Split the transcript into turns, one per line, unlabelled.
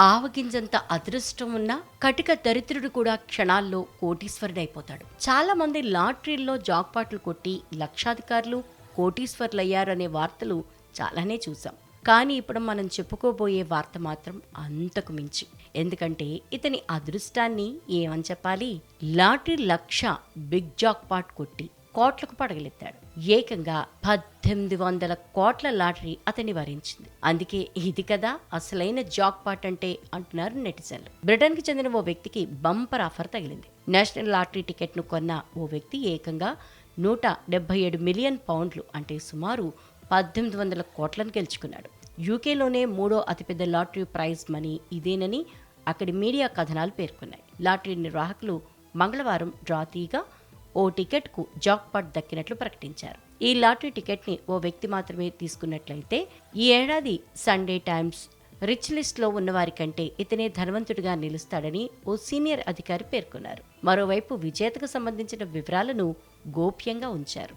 ఆవగింజంత అదృష్టం ఉన్న కటిక దరిద్రుడు కూడా క్షణాల్లో కోటీశ్వరుడైపోతాడు. చాలా మంది లాటరీల్లో జాక్పాట్లు కొట్టి లక్షాధికారులు కోటీశ్వరులయ్యారనే వార్తలు చాలానే చూసాం కానీ ఇప్పుడు మనం చెప్పుకోబోయే వార్త మాత్రం అంతకు మించి. ఎందుకంటే ఇతని అదృష్టాన్ని ఏమని చెప్పాలి? లాటరీ లక్ష బిగ్ జాక్ పాట్ కొట్టి కోట్లకు పడగలెత్తాడు. ఏకంగా పద్దెనిమిది వందల కోట్ల లాటరీ అతన్ని వరించింది. అందుకే ఇది కదా అసలైన జాక్ పాట్ అంటే అంటున్నారు నెటిజన్లు. బ్రిటన్కి చెందిన ఓ వ్యక్తికి బంపర్ ఆఫర్ తగిలింది. నేషనల్ లాటరీ టికెట్ను కొన్న ఓ వ్యక్తి ఏకంగా నూట డెబ్బై ఏడు మిలియన్ పౌండ్లు అంటే సుమారు పద్దెనిమిది వందల కోట్లను గెలుచుకున్నాడు. యూకేలోనే మూడో అతిపెద్ద లాటరీ ప్రైజ్ మనీ ఇదేనని అక్కడి మీడియా కథనాలు పేర్కొన్నాయి. లాటరీ నిర్వాహకులు మంగళవారం డ్రా తీయగా ఓ టికెట్కు జాక్పాట్ దక్కినట్లు ప్రకటించారు. ఈ లాటరీ టికెట్ని ఓ వ్యక్తి మాత్రమే తీసుకున్నట్లయితే ఈ ఏడాది సండే టైమ్స్ రిచ్ లిస్ట్లో ఉన్నవారి కంటే ఇతనే ధనవంతుడిగా నిలుస్తాడని ఓ సీనియర్ అధికారి పేర్కొన్నారు. మరోవైపు విజేతకు సంబంధించిన వివరాలను గోప్యంగా ఉంచారు.